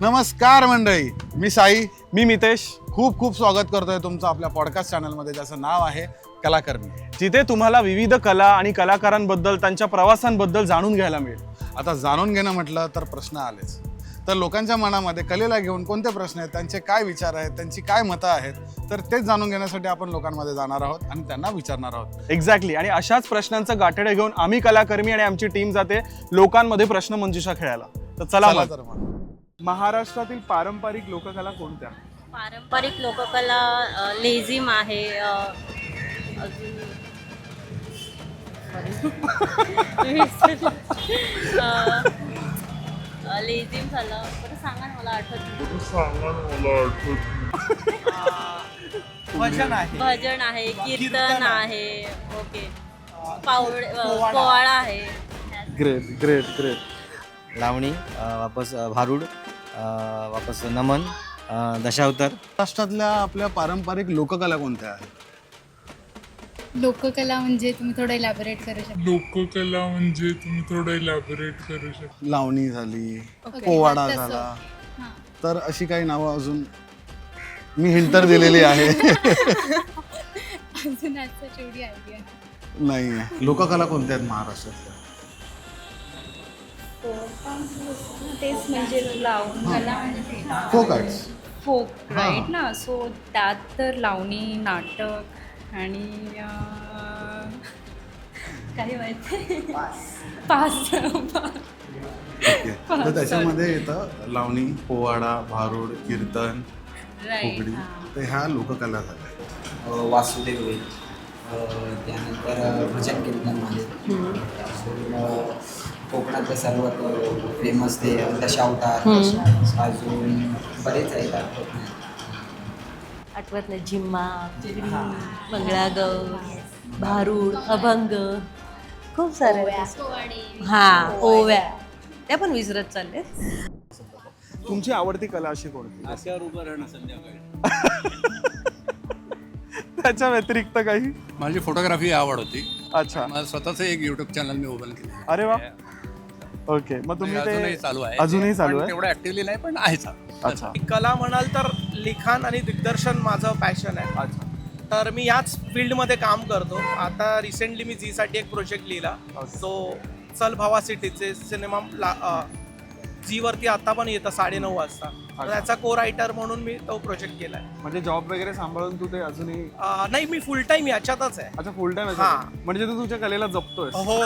नमस्कार मंडळी. मी साई. मी मितेश. खूप खूप स्वागत करतोय तुमचं आपल्या पॉडकास्ट चॅनलमध्ये ज्याचं नाव आहे कलाकर्मी जिथे तुम्हाला विविध कला आणि कलाकारांबद्दल त्यांच्या प्रवासांबद्दल जाणून घ्यायला मिळेल. आता जाणून घेणं म्हटलं तर प्रश्न आलेच. तर लोकांच्या मनामध्ये कलेला घेऊन कोणते प्रश्न आहेत त्यांचे काय विचार आहेत त्यांची काय मतं आहेत तर तेच जाणून घेण्यासाठी आपण लोकांमध्ये जाणार आहोत आणि त्यांना विचारणार आहोत. एक्झॅक्टली आणि अशाच प्रश्नांचं गाठडे घेऊन आम्ही कलाकर्मी आणि आमची टीम जाते लोकांमध्ये प्रश्न मंजुषा खेळायला. तर चला. तर मग. महाराष्ट्रातील पारंपरिक लोककला कोणत्या? पारंपरिक लोककला अ, लेझिम आहे अ, अजून sorry. विसरले. अ, अ, लेझिम झालं. बरं सांगा ना मला आठवत भजन आहे. भजन आहे कीर्तन कीर्तन आहे. ओके. पावड. अ, पोवाडा आहे. Great great great. लावणी वापस भारूड वापस नमन दशावतार. महाराष्ट्रातल्या आपल्या पारंपरिक लोककला कोणत्या आहेत? लोककला म्हणजे तुम्ही थोडं इलॅबोरेट करू शकता लोककला म्हणजे तुम्ही थोडं इलॅबोरेट करू शकता लावणी झाली Okay, पोवाडा तसं. झाला. हां. तर अशी काही नावं अजून मी हिंटर दिलेली आहे. अजून आजचा आयडिया नाही. लोककला कोणत्या आहेत महाराष्ट्रातल्या? तेच म्हणजे लावून कला फोक आर्ट्स. फोक राईट ना? सो त्यात तर लावणी नाटक आणि काही माहिती पाच ओके. तर त्याच्यामध्ये येतं लावणी पोवाडा भारूड कीर्तन फुगडी. तर ह्या लोककला झाल्या. वासुदेव होईल त्यानंतर भजन कीर्तन अ, कोकणातलं सर्वात फेमस ते दशावतार अजून बरेच आहेत आठवत नाही. झिम्मा मंगळागौर भारूड अभंग. खूप सारे हा ओव्या. त्या पण विसरत चालले. तुमची आवडती कला अशी कोणती? हास्यावर उभं राहणं संध्याकाळी. त्याच्या व्यतिरिक्त काही? माझी फोटोग्राफी आवड होती. अच्छा. माझं स्वतःचं एक युट्यूब चॅनल मी ओपन केलं. अरे वा. ओके मग तुम्ही अजूनही ते चालू आहे. अजूनही चालू आहे? तेवढं ऍक्टिव्हली नाही पण आहे चालू. अच्छा. कला म्हणाल तर लिखाण आणि दिग्दर्शन माझं पॅशन आहे. अच्छा. तर मी याच फील्डमध्ये काम करतो. आता रिसेंटली मी झीसाठी एक प्रोजेक्ट लिहिला. जो चल भावा सिटीचे सिनेमा ला- अ, झीवरती आता पण येतं साडेनऊ वाजता. तर त्याचा को रायटर म्हणून मी तो प्रोजेक्ट केला म्हणजे जॉब वगैरे सांभाळून तू ते अजूनही नाही मी फुल टाईम याच्यातच आहे. अच्छा फुल टाइम हा. म्हणजे तू तुझ्या कलेला जपतोय हो.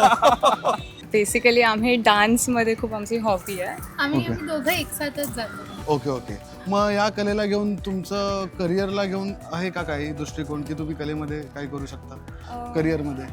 बेसिकली आम्ही डान्समध्ये खूप आमची हॉबी आहे. आम्ही Okay. आम्ही दोघं एकसाथच जातो. ओके ओके मग या कलेला घेऊन तुमचं करिअरला घेऊन आहे का काही दृष्टिकोन की तुम्ही कलेमध्ये काय करू शकता? करिअरमध्ये.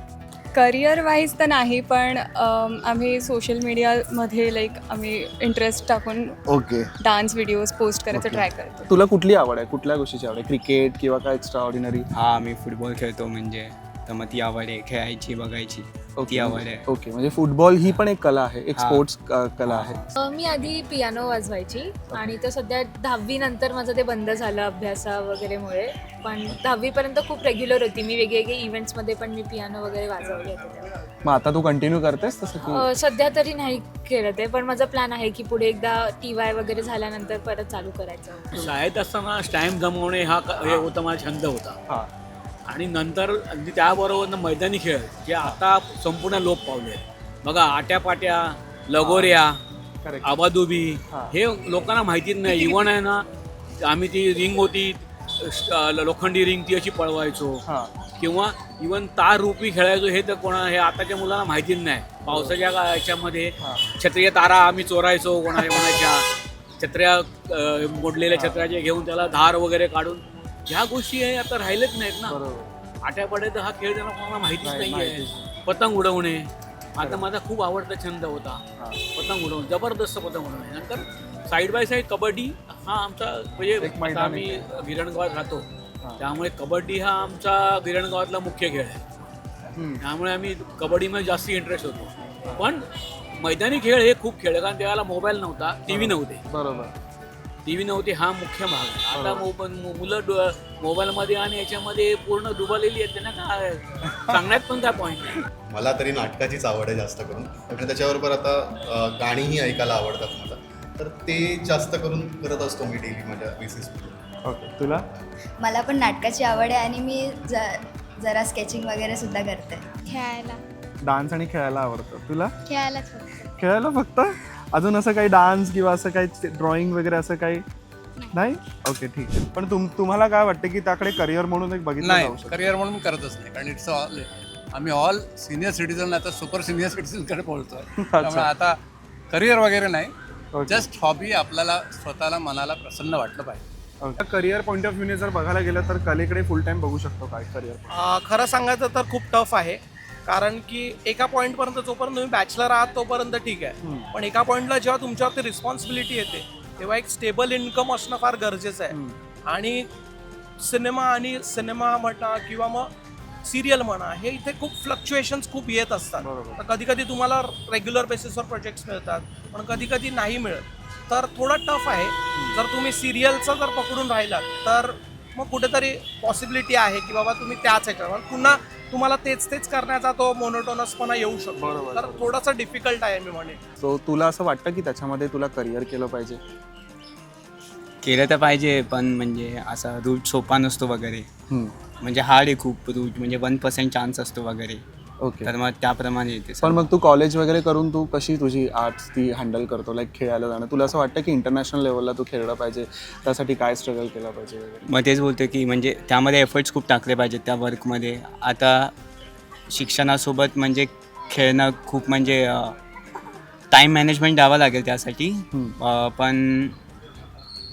करिअर वाईज तर नाही पण अम, आम्ही सोशल मीडियामध्ये लाईक आम्ही इंटरेस्ट टाकून ओके डान्स व्हिडिओज पोस्ट करायचं Okay. ट्राय करतो. तुला कुठली आवड आहे? कुठल्या गोष्टीची आवड आहे? क्रिकेट किंवा काय एक्स्ट्रा ऑर्डिनरी हा मी फुटबॉल खेळतो म्हणजे तर मग ती आवड आहे खेळायची बघायची. ती आवड आहे. ओके म्हणजे फुटबॉल ही पण एक कला आहे एक हा. स्पोर्ट्स कला आहे. अ, मी आधी पियानो वाजवायची आणि तर सध्या दहावी नंतर माझं ते बंद झालं अभ्यासा वगैरेमुळे. पण दहावीपर्यंत खूप रेग्युलर होती. मी वेगवेगळे इव्हेंट्समध्ये पण मी पियानो वगैरे वाजवले होते तेव्हा. मग आता तू कंटिन्यू करतेस तसं की? अ, सध्या तरी नाही केलं ते पण माझा प्लॅन आहे की पुढे एकदा टी वाय वगैरे झाल्यानंतर परत चालू करायचं. शाळेत असताना स्टॅम्प जमवणे हा क- हे होता माझा छंद होता. हा. आणि नंतर अगदी त्याबरोबर मैदानी खेळ जे आता संपूर्ण लोप पावले आहेत. बघा आट्यापाट्या लगोऱ्या आबादुबी हा. लोकांना माहितीच नाही. इव्हन आहे ना आम्ही ती रिंग होती लोखंडी रिंग ती अशी पळवायचो. किंवा इवन तार रुपी खेळायचो हे तर कोणा हे आताच्या मुलांना माहितीच नाही. पावसाच्या याच्यामध्ये. छत्रीय तारा आम्ही चोरायचो कोणाच्या कोणाच्या छत्र्या मोडलेल्या छत्र्याचे घेऊन त्याला धार वगैरे काढून ह्या गोष्टी हे आता राहिलेच नाहीत ना. बरोबर. आट्यापाट्याचा हा खेळ त्यांना कोणाला माहितीच नाही, आहे पतंग उडवणे. आता माझा खूप आवडता छंद होता. हा. पतंग उडवणे जबरदस्त पतंग उडवणे. नंतर साईड बाय साईड कबड्डी हा आमचा म्हणजे एक आता मैदानी आम्ही गिरणगावात राहतो. हा. त्यामुळे कबड्डी हा आमचा गिरणगावातला मुख्य खेळ आहे. हम्म. त्यामुळे आम्ही कबड्डीमध्ये जास्त इंटरेस्ट होतो. पण मैदानी खेळ हे खूप खेळ कारण त्यावेळेला मोबाईल नव्हता टी व्ही नव्हते. बरोबर. टी व्ही नव्हती हा मुख्य भाग. आता मोबाईल मुलं डो- मोबाईलमध्ये आणि याच्यामध्ये पूर्ण डुबालेली आहेत त्यांना काय सांगण्यात पण काय पॉईंट नाही. मला तरी नाटकाचीच आवड आहे जास्त करून. त्याच्याबरोबर आता अ, गाणीही ऐकायला आवडतात मला. तर ते जास्त करून करत असतो मी डेली माझ्या बेसिसवर ओके तुला? मला पण नाटकाची आवड आहे आणि मी ज- जरा स्केचिंग वगैरे सुद्धा करते. खेळायला. डान्स आणि खेळायला आवडतं. तुला? खेळायलाच फक्त. खेळायला फक्त? अजून असं काही डान्स किंवा असं काही ड्रॉइंग वगैरे असं काही नाही. ओके ठीक आहे. पण तुम तुम्हाला काय वाटतं की त्याकडे करिअर म्हणून एक बघितलं नाही जाऊ शकतं? करिअर म्हणून करतच नाही. कारण इट्स ऑल आम्ही ऑल सिनियर सिटीजन आता सुपर सिनियर सिटीजनकडे बोलतोय. त्यामुळे आता करिअर वगैरे नाही. Okay. जस्ट हॉबी आपल्याला स्वतःला मनाला प्रसन्न वाटलं पाहिजे. करिअर पॉईंट ऑफ व्ह्यूने जर बघायला गेलं तर कलेकडे फुल टाइम बघू शकतो काय करिअर अं, खरं सांगायचं तर खूप टफ आहे. कारण की एका पॉईंटपर्यंत जोपर्यंत तुम्ही बॅचलर आहात तोपर्यंत ठीक आहे. पण एका पॉईंटला जेव्हा तुमच्यावरती रिस्पॉन्सिबिलिटी येते तेव्हा एक स्टेबल इन्कम असणं फार गरजेचं आहे. आणि सिनेमा आणि सिनेमा म्हणा किंवा मग सिरियल म्हणा हे इथे खूप फ्लक्च्युएशन्स खूप येत असतात. तर कधी कधी तुम्हाला रेग्युलर बेसिसवर प्रोजेक्ट्स मिळतात पण कधी कधी नाही मिळत. तर थोडं टफ आहे. जर तुम्ही सिरियलचं जर पकडून राहिलात तर मग कुठेतरी पॉसिबिलिटी आहे की बाबा तुम्ही त्याच ह्याच्यावर. पुन्हा तुम्हाला तेच तेच करण्याचा तो मोनोटोनसपणा येऊ शकतो. बरोबर, तर थोडंसं डिफिकल्ट आहे मी म्हणेन. सो तुला असं वाटतं की त्याच्यामध्ये तुला करिअर केलं पाहिजे? केलं तर पाहिजे पण म्हणजे असा रूट सोपा नसतो वगैरे. हम्म. म्हणजे हार्ड आहे खूप रूट म्हणजे वन पर्सेंट चान्स असतो वगैरे. ओके तर मग त्याप्रमाणे येते पण मग तू कॉलेज वगैरे करून तू कशी तुझी आर्ट्स ती हँडल करतो? लाईक खेळायला जाणं. तुला असं वाटतं की इंटरनॅशनल लेवलला तू खेळलं पाहिजे? त्यासाठी काय स्ट्रगल केलं पाहिजे मग तेच बोलतो की म्हणजे त्यामध्ये एफर्ट्स खूप टाकले पाहिजेत त्या वर्कमध्ये आता शिक्षणासोबत म्हणजे खेळणं खूप म्हणजे टाईम मॅनेजमेंट द्यावं लागेल त्यासाठी. पण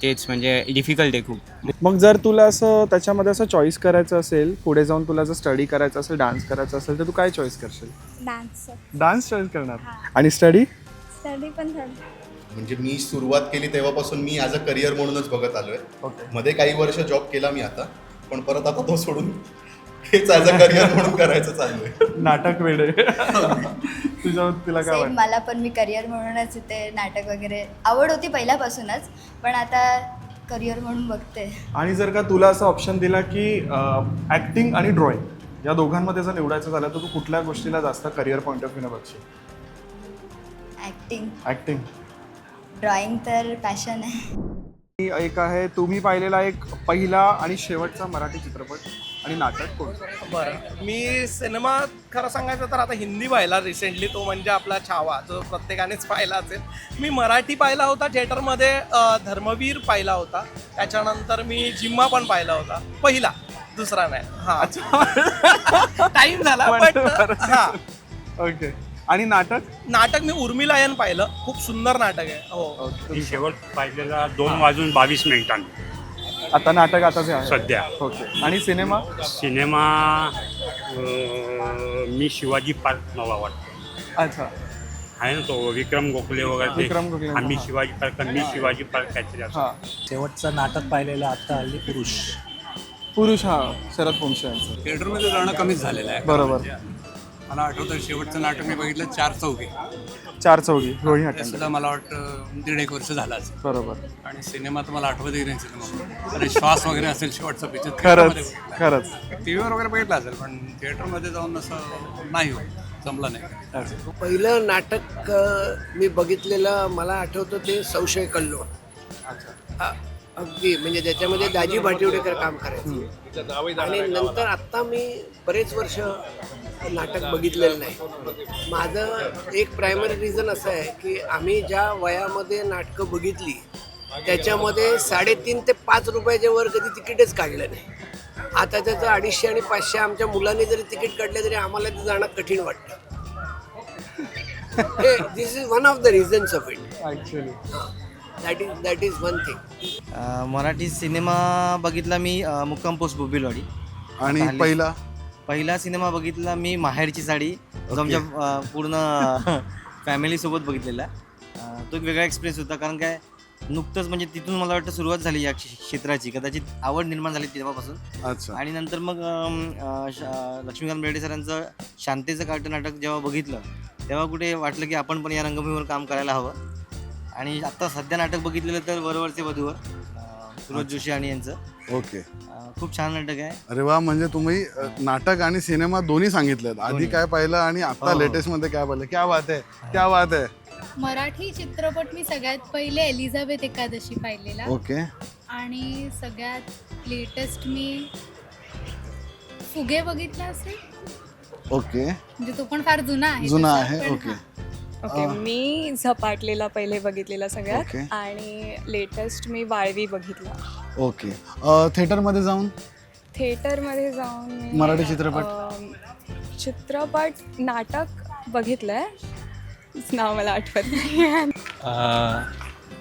तेच म्हणजे डिफिकल्ट आहे खूप. मग जर तुला असं त्याच्यामध्ये असं चॉईस करायचं असेल पुढे जाऊन तुला जर स्टडी करायचं असेल डान्स करायचा असेल तर तू काय चॉईस करशील? डान्स डान्स चॉईस करणार. आणि स्टडी स्टडी पण म्हणजे मी सुरुवात केली तेव्हापासून मी ॲज अ करिअर म्हणूनच बघत आलोय. ओके मध्ये काही वर्ष जॉब केला मी आता पण परत आता तो सोडून हेच ॲज अ करिअर म्हणून करायचं चाललंय. नाटक वेडे. तुझ्या तुला काय वाटतं? मला पण मी करिअर म्हणूनच ते नाटक वगैरे आवड होती पहिल्यापासूनच पण आता करिअर म्हणून बघते. आणि जर का तुला असं ऑप्शन दिला की ऍक्टिंग आणि ड्रॉइंग या दोघांमध्ये जर निवडायचं झालं तर तू कुठल्या गोष्टीला जास्त करिअर पॉईंट ऑफ व्ह्यूने बघशील? ॲक्टिंग ऍक्टिंग ड्रॉइंग तर पॅशन आहे. एक आहे तुम्ही पाहिलेला एक पहिला आणि शेवटचा मराठी चित्रपट. आणि नाटक कोणतं बरं. मी सिनेमा खरं सांगायचं तर आता हिंदी पाहिला रिसेंटली तो म्हणजे आपला छावा जो प्रत्येकानेच पाहिला असेल. मी मराठी पाहिला होता थिएटरमध्ये धर्मवीर पाहिला होता. त्याच्यानंतर मी जिम्मा पण पाहिला होता. पहिला दुसरा नाही. हा. टाइम झाला बट हा. ओके आणि नाटक? नाटक मी उर्मिलायन पाहिलं. खूप सुंदर नाटक आहे. हो. मी शेवट पाहिलेला दोन वाजून बावीस मिनिटांनी. आता नाटक आता जे आहे. सध्या. ओके. आणि सिनेमा? सिनेमा अं, मी शिवाजी पार्क मला वाटतं. अच्छा. आहे ना तो विक्रम गोखले वगैरे ते. विक्रम गोखले, आम्ही हा. शिवाजी पार्क मी शिवाजी पार्क काहीतरी असं. हा. शेवटचं नाटक पाहिलेलं आता हल्ली पुरुष. पुरुष हा. शरद पोंक्षे यांचं. थिएटरमध्ये जाणं कमीच झालेलं आहे. बरोबर. मला आठवतं शेवटचं नाटक मी बघितलं चार चौघे. चार चौघी रोहिणी ते सुद्धा मला वाटतं दीड एक वर्ष झालं असेल. बरोबर. आणि सिनेमा तर मला आठवतही नाही सिनेमा. अरे श्वास वगैरे असेल शेवटचा पिक्चर खरंच खरंच. टी व्हीवर वगैरे बघितलं असेल पण थिएटरमध्ये जाऊन असं नाही होत. जमलं नाही. अच्छा. पहिलं नाटक अ, मी बघितलेलं मला आठवतं ते संशय कल्लोळ. अ- अगदी म्हणजे त्याच्यामध्ये दाजी भाटिवडेकर काम करायचे. आणि नंतर आत्ता मी बरेच वर्ष नाटक बघितलेलं नाही. माझं एक प्रायमरी रिझन असं आहे की आम्ही ज्या वयामध्ये नाटकं बघितली त्याच्यामध्ये साडेतीन ते पाच रुपयाच्या वर कधी तिकीटच काढलं नाही. आता त्याचं अडीचशे आणि पाचशे आमच्या मुलांनी जरी तिकीट काढलं तरी आम्हाला ते जाणं कठीण वाटतं. This is one of the reasons of it actually that is that is one thing Marathi cinema बघितला मी मुक्काम पोस्ट बुबिलवाडी आणि पहिला. पहिला? सिनेमा बघितला मी माहेरची साडी जो आमच्या अं, पूर्ण फॅमिलीसोबत बघितलेला. अं, तो एक वेगळा एक्सपिरियन्स होता कारण काय नुकतंच म्हणजे तिथून मला वाटतं सुरुवात झाली या क्षे- क्षेत्राची. कदाचित आवड निर्माण झाली तेव्हापासून. अच्छा. आणि नंतर मग अं, अं, श- अं, लक्ष्मीकांत बेर्डे सरांचं शांतेचं कार्ट नाटक जेव्हा बघितलं तेव्हा कुठे वाटलं की आपण पण या रंगभूमीवर काम करायला हवं. आणि आता सध्या नाटक बघितलेलं तर वरवरचे वधूवर अं, सुरज जोशी आणि यांचं. ओके. अं, खूप छान नाटक आहे. अरे वा म्हणजे तुम्ही अ, नाटक आणि सिनेमा दोन्ही सांगितलेत. आधी. काय पाहिलं आणि आता हो, हो. लेटेस्टमध्ये काय पाहिलं? क्या बात आहे क्या बात आहे. मराठी चित्रपट मी सगळ्यात पहिले एलिझाबेथ एकादशी पाहिलेला. ओके. आणि सगळ्यात लेटेस्ट मी फुगे बघितला असेल. ओके. म्हणजे तो पण फार जुना आहे जुना तसा, आहे पण ओके. हा. ओके मी झपाटलेला पहिले बघितलेला सगळ्यात. आणि लेटेस्ट मी वाळवी बघितला. ओके. अ, थिएटरमध्ये जाऊन? थिएटरमध्ये जाऊन मी, मराठी चित्रपट? अम, चित्रपट नाटक बघितलंय. नाव मला आठवत नाही.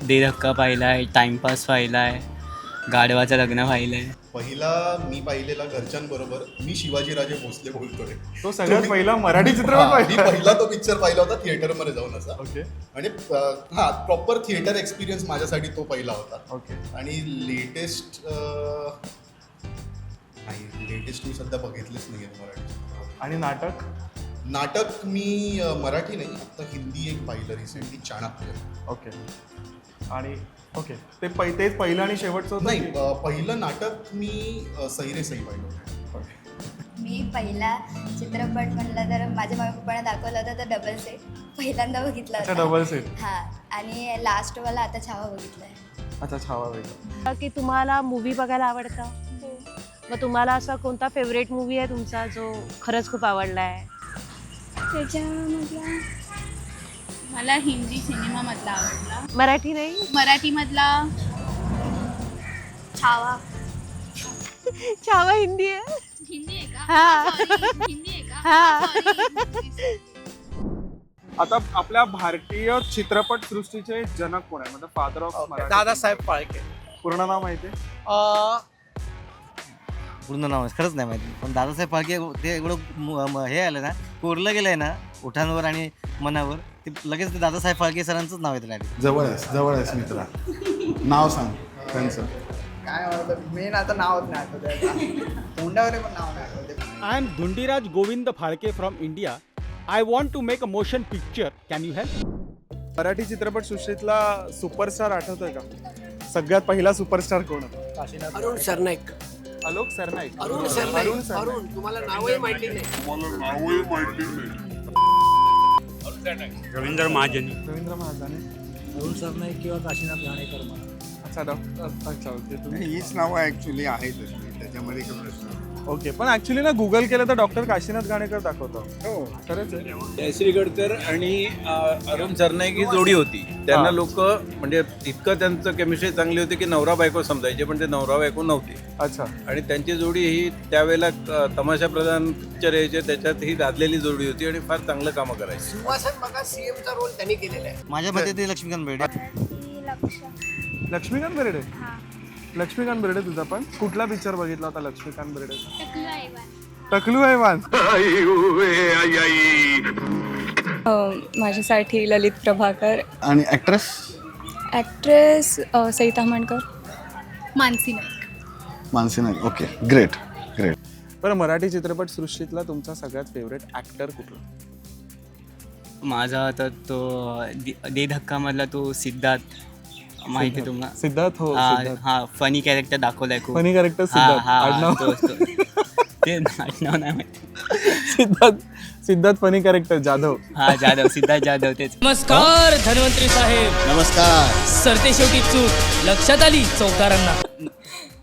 दे धक्का पाहिलाय टाइमपास पाहिलाय गाढवाचं लग्न पाहिलंय. पहिला मी पाहिलेला घरच्यांबरोबर मी शिवाजीराजे भोसले बोलतोय. तो सगळ्यात पहिला मराठी चित्रपट हा, मी पाहिला? पहिला तो पिक्चर पाहिला होता थिएटरमध्ये जाऊन असा. ओके आणि अं, हा प्रॉपर थिएटर एक्सपिरियन्स माझ्यासाठी तो पहिला होता. ओके आणि लेटेस्ट नाही लेटेस्ट मी सध्या बघितलेच नाही आहे मराठी आणि नाटक? नाटक मी अं, मराठी नाही आता हिंदी एक पाहिलं रिसेंटली चाणक्य. ओके आणि ओके. ते पै तेच पहिलं आणि शेवटचं होतं? नाही की- अं, पहिलं नाटक मी अं, सैरे सई पाहिलं. मी पहिला चित्रपट म्हटलं तर माझ्या मम्मी पप्पाने दाखवला होता तर डबल सेट पहिल्यांदा बघितला अच्छा, होता. double set. हां आणि लास्टवाला आता छावा बघितलाय. अच्छा छावा वेगळा की तुम्हाला मूवी बघायला आवडतं? मग तुम्हाला असा कोणता फेवरेट मूवी आहे तुमचा जो खरंच खूप आवडला आहे त्याच्यामधला मला हिंदी सिनेमामधला आवडला. मराठी नाही? मराठीमधला छावा. छावा हिंदी आहे? हिंदी आहे का? हा. Sorry, हिंदी आहे का? हा. Sorry. आता आपल्या भारतीय चित्रपट सृष्टीचे जनक कोण आहे? म्हणजे फादर ऑफ दादासाहेब फाळके पूर्ण नाव माहिती आहे? अं, पूर्ण नाव आहे, खरंच नाही माहिती. पण दादासाहेब फाळके ते एवढं म- म- हे आलं ना कोरलं गेलं आहे ना ओठांवर आणि मनावर. ते लगेच ते दादासाहेब फाळके सरांचंच नाव येतं डायरेक्ट जवळ आहेस जवळ आहेस मित्रा. नाव सांग त्यांचं. काय आवडतं मेन आता नावच नाही आठवत आहे. आता. तोंडावर पण नाव नाही आठवत आहे. I am Dhundiraj Govind Phalke from India. I want to make a motion picture. Can you help? Marathi चित्रपट सृष्टीतला सुपरस्टार आठवतोय का? सगळ्यात पहिला सुपरस्टार कोण होता? अरुण सरनाईक. आलोक सरनाईक. अरुण सरनाईक. अरुण तुम्हाला नावही माहिती नाही. रवींद्र महाजन. रवींद्र महाजन. अरुण सरनाईक किंवा काशीनाथ घाणेकर मला अच्छा डॉक्टर अच्छा ओके तुम्ही हीच नावं ॲक्च्युली आहेत त्याच्यामध्ये काही प्रश्न. नाही. ओके पण ऍक्च्युली ना गुगल केलं तर डॉक्टर काशीनाथ घाणेकर दाखवतो. हो. खरंच आहे. जयश्री गडकर आणि अ, अरुण सरनाईक ही जोडी होती. त्यांना हा. लोक म्हणजे इतकं त्यांचं केमिस्ट्री चांगली होती की नवरा बायको समजायचे पण ते नवरा बायको नव्हते. अच्छा. आणि त्यांची जोडी ही त्यावेळेला अ, तमाशा प्रधान पिक्चर यायचे त्याच्यात ही लादलेली जोडी होती आणि फार चांगलं कामं करायची. सुहासन बघा रोल त्यांनी केलेला आहे. माझ्या मते ते लक्ष्मीकांत बेर्डे. लक्ष्मीकांत बेर्डे? लक्ष्मीकांत बेर्डे तुझा पण? कुठला पिक्चर बघितला होता लक्ष्मीकांत बेर्डे? टकलू आहे वान. माझ्यासाठी ललित प्रभाकर. आणि actress actress Sai Tamhankar Mansi Naik. Mansi Naik. Okay great great बरं मराठी चित्रपट सृष्टीतला तुमचा सगळ्यात फेवरेट ऍक्टर कुठला? माझा तर तो दे- दे धक्का मधला तो सिद्धार्थ. माहिती तुम्हाला? सिद्धार्थ हो हा सिद्धार्थ. हा फनी कॅरेक्टर दाखवलाय खूप. Character हा, सिद्धार्थ. हा, आडनाव? तोच, तोच. ते आडनाव नाही माहिती. Siddharth Siddharth funny character Jadhav. हा जाधव सिद्धार्थ जाधव तेच. नमस्कार धन्वंतरी साहेब. नमस्कार. सरते शेवटी चूक. लक्षात आली चौकारांना?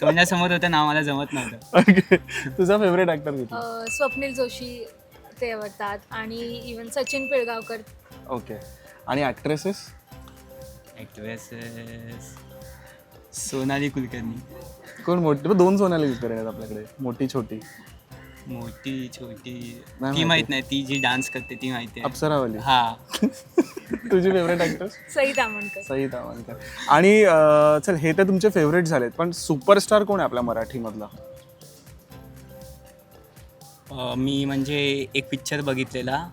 तोंडासमोर होतं नाव मला जमत नव्हतं. तुझा फेवरेट ऍक्टर अ, स्वप्नील जोशी ते आवडतात आणि इवन सचिन पिळगावकर. ओके आणि ऍक्ट्रेसेस ॲक्ट्रेसेस सोनाली कुलकर्णी. कोण मोठी? दोन सोनाली कुलकर्णी आहेत आपल्याकडे. मोठी छोटी. मोठी छोटी. नाही ती माहिती. माहीत नाही ती जी डान्स करते ती माहिती आहे. अप्सरावाली. हा. तुझी फेवरेट ऍक्ट्रेस सई तामणकर सई तावणकर आणि अं, चल हे तर तुमचे फेवरेट झालेत पण सुपरस्टार कोण आहे आपल्या मराठीमधला? अ, मी म्हणजे एक पिक्चर बघितलेला.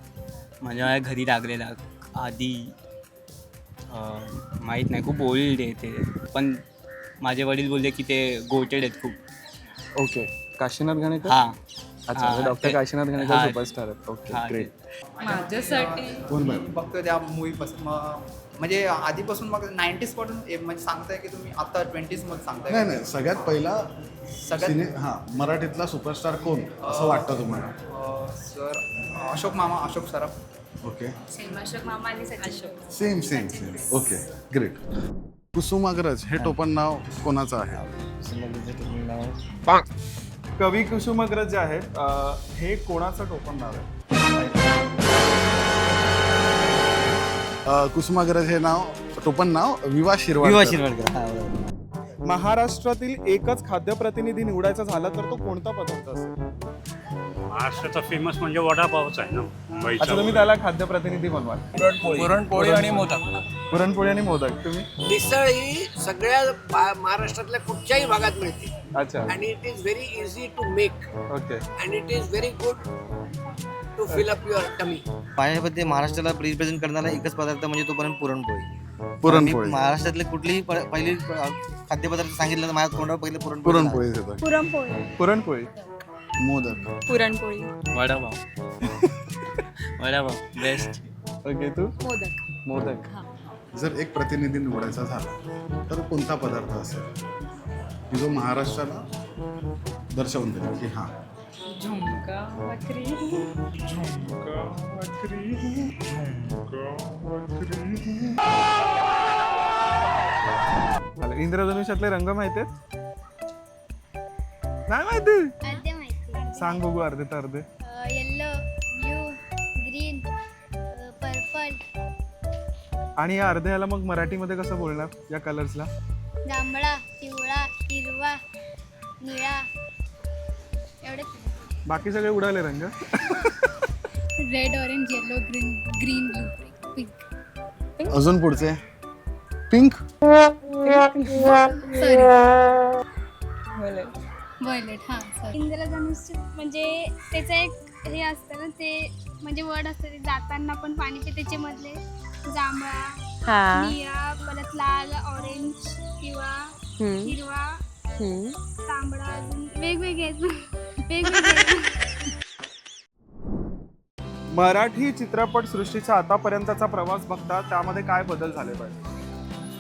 माझ्या घरी लागलेला आधी माहीत नाही खूप ओल्ड आहे ते. पण माझे वडील बोलले की ते गोटेड आहेत खूप. ओके काशीनाथ घाणेकर? हा. अच्छा हा, डॉक्टर ते- काशीनाथ सुपरस्टार आहेत. ओके हा, ग्रेट माझ्यासाठी कोण बघतो त्या मूवीपासून म्हणजे आधीपासून मग नाईन्टीजपासून ए- म्हणजे सांगताय की तुम्ही आता ट्वेंटीजमध्ये सांगताय नाही नाही सगळ्यात पहिला सगळ्यात- सिने हा मराठीतला सुपरस्टार कोण? असं वाटतं तुम्हाला? सर अशोक मामा अशोक सराफ ओके सेम अशोक मामा आणि Ashok. Same same same okay great Kusumagraj हे टोपण नाव कोणाचं आहे? कवी कुसुमाग्रज जे आहेत अं, हे कोणाचं टोपण नाव आहे? अ, कुसुमाग्रज हे नाव टोपण नाव विवा शिरवाड विवा शिरवाडकर हा बरोबर. महाराष्ट्रातील एकच खाद्यप्रतिनिधी निवडायचा झाला तर तो कोणता पदार्थ असेल? महाराष्ट्राचा फेमस म्हणजे वडापावच आहे ना. अच्छा तुम्ही त्याला खाद्यप्रतिनिधी बनवाल. पुरणपोळी. पुरणपोळी आणि मोदक. पुरणपोळी आणि मोदक. तुम्ही? मिसळ ही सगळ्या पा- महाराष्ट्रातल्या कुठच्याही भागात मिळते. अच्छा. And it is very easy to make okay and it is very good to fill up your tummy माझ्यामध्ये महाराष्ट्राला रिप्रेझेंट करणारा एकच पदार्थ म्हणजे तोपर्यंत पुरणपोळी. पुरणपोळी. मी महाराष्ट्रातले कुठलीही प- पहिली प- खाद्यपदार्थ सांगितलं तर माझ्या तोंडावर पहिले पुरणपोळी पुरणपोळी पुरणपोळी. पुरणपोळी. मोदक. पुरणपोळी. वडापाव. वडापाव. बेस्ट ओके तू? मोदक. मोदक. जर एक प्रतिनिधी निवडायचा झाला तर कोणता पदार्थ असेल? की जो महाराष्ट्राला दर्शवून देईल? की हां. झुणका भाकरी चालेल इंद्रधनुष्यातले रंग माहिती आहेत? नाही माहिती. सांग बघू अर्धे तर अर्धे. येल्लो ब्ल्यू ग्रीन पर्पल आणि या अर्ध्याला मग मराठीमध्ये कसं बोलणार? या कलर्सला जांभळा पिवळा हिरवा निळा. एवढे. बाकी सगळे उडाले रंग. Red orange yellow green green blue pink अजून पुढचे. पिंक वॉयलेट हां सॉरी इंद्रधनुष्य म्हणजे त्याचं एक हे असतं ना ते म्हणजे वर्ड असतं ते जाताना पण पाणी पे त्याचे मधले जांभळा हा निळा परत लाल ऑरेंज किंवा हम्म. हिरवा हम्म. तांबडा अजून वेगवेगळे आहेत. वेगवेगळे आहेत. मराठी चित्रपट सृष्टीचा आतापर्यंतचा प्रवास बघता त्यामध्ये काय बदल झाले पाहिजे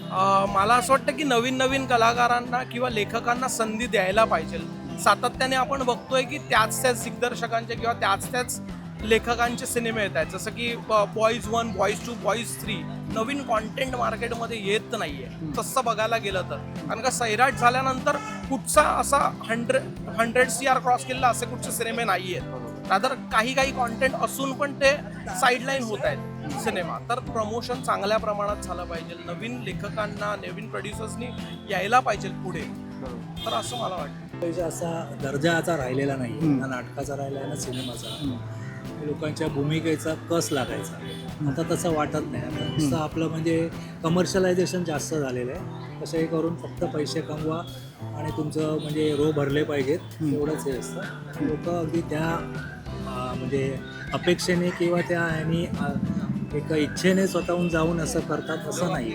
अ, मला असं वाटतं की नवीन नवीन कलाकारांना किंवा लेखकांना संधी द्यायला पाहिजे सातत्याने आपण बघतोय की त्याच त्याच दिग्दर्शकांचे किंवा त्याच त्याच लेखकांचे सिनेमे येत आहेत. जसं की Boyz one Boyz two Boyz three नवीन कॉन्टेंट मार्केटमध्ये येत नाहीये. तसं बघायला गेलं तर. कारण का सैराट झाल्यानंतर कुठचा असा hundred hundred C R cross केलेला असे कुठचे सिनेमे नाही आहेत रादर काही काही कॉन्टेंट असून पण ते साईडलाईन होत आहेत सिनेमा. तर प्रमोशन चांगल्या प्रमाणात झालं पाहिजे. नवीन लेखकांना नवीन प्रोड्युसर्सनी यायला पाहिजे पुढे. तर असं मला वाटतं. असा दर्जा आता राहिलेला नाही ना नाटकाचा राहिला आहे ना सिनेमाचा. लोकांच्या भूमिकेचा कस लागायचा? आता तसं वाटत नाही. आता नुसतं आपलं म्हणजे कमर्शलायझेशन जास्त झालेलं आहे. कसंही करून फक्त पैसे कमवा आणि तुमचं म्हणजे रो भरले पाहिजेत. एवढंच हे असतं. लोक अगदी त्या म्हणजे अपेक्षेने किंवा त्या अं, एक इच्छेने स्वतःहून जाऊन असं करतात असं नाही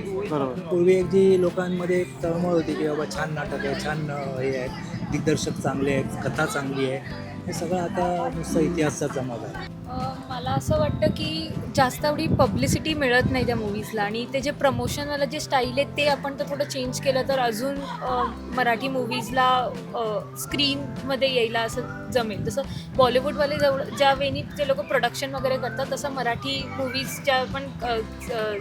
पूर्वी एक जी लोकांमध्ये एक तळमळ होती की बाबा छान नाटक आहे छान हे आहे. दिग्दर्शक चांगले आहेत कथा चांगली आहे. हे सगळं आता नुसतं इतिहासचा जमाव आहे. मला असं वाटतं की जास्त एवढी पब्लिसिटी मिळत नाही त्या मूवीजला आणि ते जे प्रमोशनवालं जे स्टाईल आहे ते आपण तर थोडं चेंज केलं तर अजून मराठी मूवीजला स्क्रीनमध्ये यायला असं जमेल. जसं बॉलिवूडवाले जवळ ज्या वेळी जे लोक प्रोडक्शन वगैरे करतात तसं मराठी मूवीजच्या पण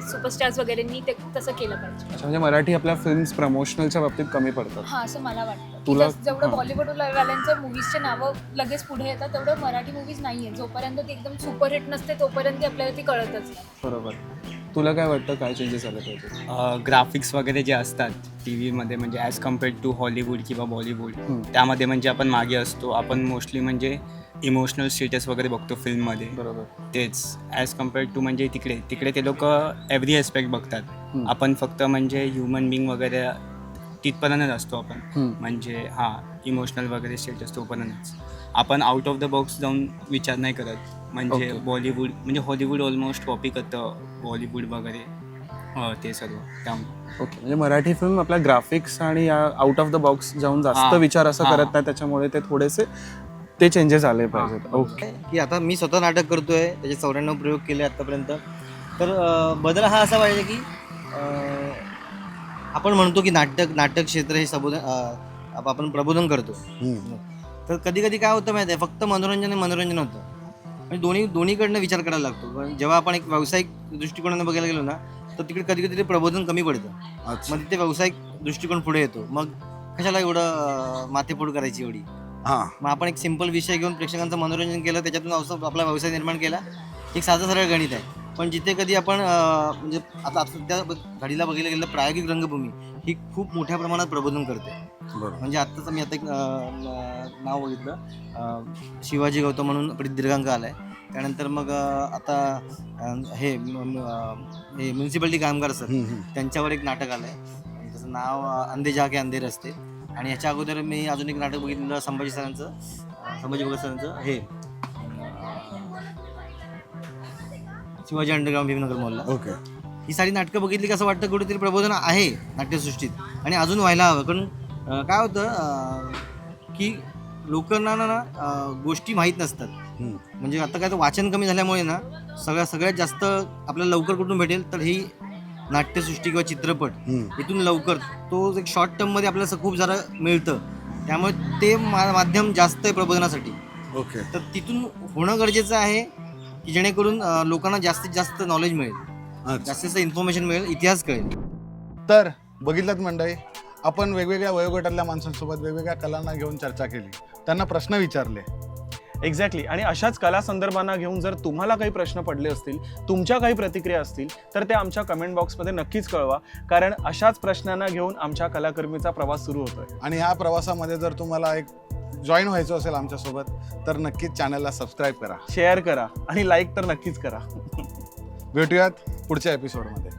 सुपरस्टार्स वगैरेंनी ते तसं केलं पाहिजे. अच्छा म्हणजे मराठी आपल्या फिल्म्स प्रमोशनलच्या बाबतीत कमी पडतात. हां असं मला वाटतं. तुला- जेवढं हां. बॉलिवूडवाल्यांचं मूवीजचे नावं लगेच पुढे येतात तेवढं मराठी मूवीज नाही आहे जोपर्यंत ती एकदम सुपरहिट नसते तोपर्यंत ती आपल्याला ती कळतच नाही. बरोबर. तुला काय वाटतं काय चेंजेस झाले पाहिजे? ग्राफिक्स वगैरे जे असतात टी व्हीमध्ये म्हणजे ॲज कम्पेअर्ड टू हॉलिवूड किंवा बॉलिवूड त्यामध्ये म्हणजे आपण मागे असतो आपण मोस्टली म्हणजे इमोशनल स्टेटस वगैरे बघतो फिल्ममध्ये बरोबर. तेच ॲज कम्पेअर्ड टू म्हणजे तिकडे. तिकडे ते लोक एव्हरी एस्पेक्ट बघतात. आपण फक्त म्हणजे ह्युमन बिंग वगैरे तिथपर्यंतच असतो आपण. हम्म. म्हणजे हां इमोशनल वगैरे स्टेटस तोपर्यंतच. आपण आउट ऑफ द बॉक्स जाऊन विचार नाही करत. म्हणजे Okay. बॉलिवूड म्हणजे हॉलिवूड ऑलमोस्ट कॉपी करतं बॉलिवूड वगैरे. अं, ते सर्व. त्यामुळे. ओके म्हणजे मराठी फिल्म आपल्या ग्राफिक्स आणि आउट ऑफ द बॉक्स जाऊन जास्त हां. विचार असं हां. करत नाही त्याच्यामुळे ते थोडेसे ते चेंजेस आले पाहिजेत. ओके की आता मी स्वतः नाटक करतोय त्याचे चौऱ्याण्णव प्रयोग केले आतापर्यंत. तर अं, बदल हा असा पाहिजे की अं, आपण म्हणतो की नाटक नाटक क्षेत्र हे आप- आपण प्रबोधन करतो. तर कधी कधी काय होतं माहिती आहे फक्त मनोरंजन हे मनोरंजन होतं. म्हणजे दोन्ही दोन्हीकडनं विचार करायला लागतो. पण जेव्हा आपण एक व्यावसायिक दृष्टिकोनाने बघायला गेलो ना तर तिकडे कधी कधी ते प्रबोधन कमी पडतं. मग तिथे व्यावसायिक दृष्टिकोन पुढे येतो. मग कशाला एवढं अं, माथेफोड करायची एवढी? हां. मग आपण एक सिंपल विषय घेऊन प्रेक्षकांचं मनोरंजन केलं त्याच्यातून आपला व्यवसाय निर्माण केला. एक साधं सरळ गणित आहे. पण जिथे कधी आपण म्हणजे आता आता सध्या घडीला बघायला गेलं प्रायोगिक रंगभूमी ही खूप मोठ्या प्रमाणात प्रबोधन करते. म्हणजे आत्ताच मी आता एक नाव बघितलं. शिवाजी गौतम म्हणून दीर्घांक आलाय. त्यानंतर मग आता हे हे म्युन्सिपाल्टी कामगार सर त्यांच्यावर एक नाटक आलंय. आणि त्याचं नाव अंधे जा के अंधे रस्ते आणि याच्या अगोदर मी अजून एक नाटक बघितलेलं संभाजी सरांचं. संभाजी भगत सरांचं. हे. शिवाजी अंडरग्राऊंड भीमनगर मॉलला ओके ही सारी नाटकं बघितली की असं वाटतं कुठेतरी प्रबोधन आहे नाट्यसृष्टीत. आणि अजून व्हायला हवं. कारण काय होतं की लोकांना ना गोष्टी माहीत नसतात. म्हणजे आता काय तर वाचन कमी झाल्यामुळे ना सगळ्या सगळ्यात जास्त आपल्याला लवकर कुठून भेटेल तर ही नाट्यसृष्टी किंवा चित्रपट इथून लवकर तो एक शॉर्ट टर्ममध्ये आपल्याला असं खूप जरा मिळतं. त्यामुळे ते माध्यम जास्त आहे प्रबोधनासाठी. ओके. तर तिथून होणं गरजेचं आहे की जेणेकरून लोकांना जास्तीत जास्त नॉलेज मिळेल. जास्तीत जास्त इन्फॉर्मेशन मिळेल इतिहास कळेल. तर बघितलं मंडळी आपण वेगवेगळ्या वयोगटातल्या माणसांसोबत वेगवेगळ्या कलांना घेऊन चर्चा केली. त्यांना प्रश्न विचारले. एक्झॅक्टली आणि अशाच कला संदर्भांना घेऊन जर तुम्हाला काही प्रश्न पडले असतील तुमच्या काही प्रतिक्रिया असतील तर ते आमच्या कमेंट बॉक्समध्ये नक्कीच कळवा. कारण अशाच प्रश्नांना घेऊन आमच्या कलाकर्मीचा प्रवास सुरू होतोय. आणि ह्या प्रवासामध्ये जर तुम्हाला एक जॉईन व्हायचं असेल आमच्यासोबत तर नक्कीच चॅनलला सबस्क्राईब करा. शेअर करा आणि लाईक तर नक्कीच करा. भेटूयात पुढच्या एपिसोडमध्ये